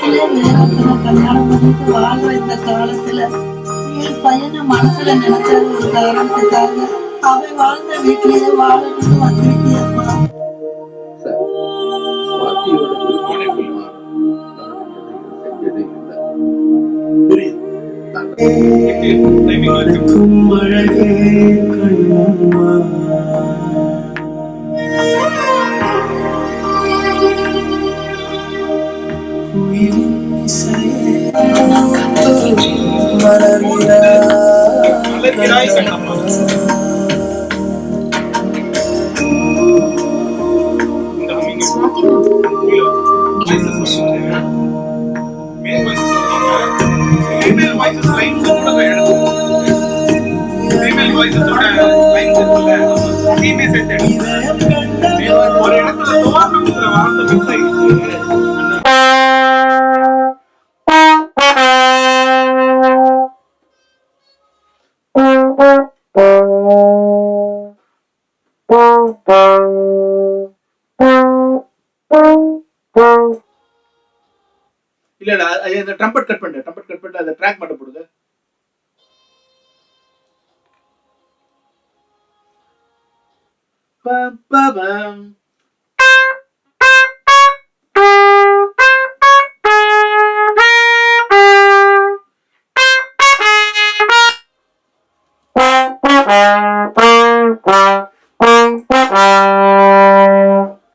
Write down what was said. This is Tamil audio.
நாளே நேரத்துல கல்யாணம் பண்ணிட்டு வாழ்ற இந்த காலத்துல என் பையனை மனசுல நினைச்ச ஒரு காரணத்துக்காக அவன் வாழ்ந்த வீட்லயே வாழணும்னு வந்துருக்கியம்மா புரியுது அழகே கண்ணம்மா. மலர்கிறாய் கண்ணம்மா. இந்த humming இல்லடா இந்த ட்ரம்பட் கட் பண்ணு ட்ரம்பட் கட் பண்ணிட்டு அந்த ட்ராக் மட்டும் போடுங்க. பம் பம் Música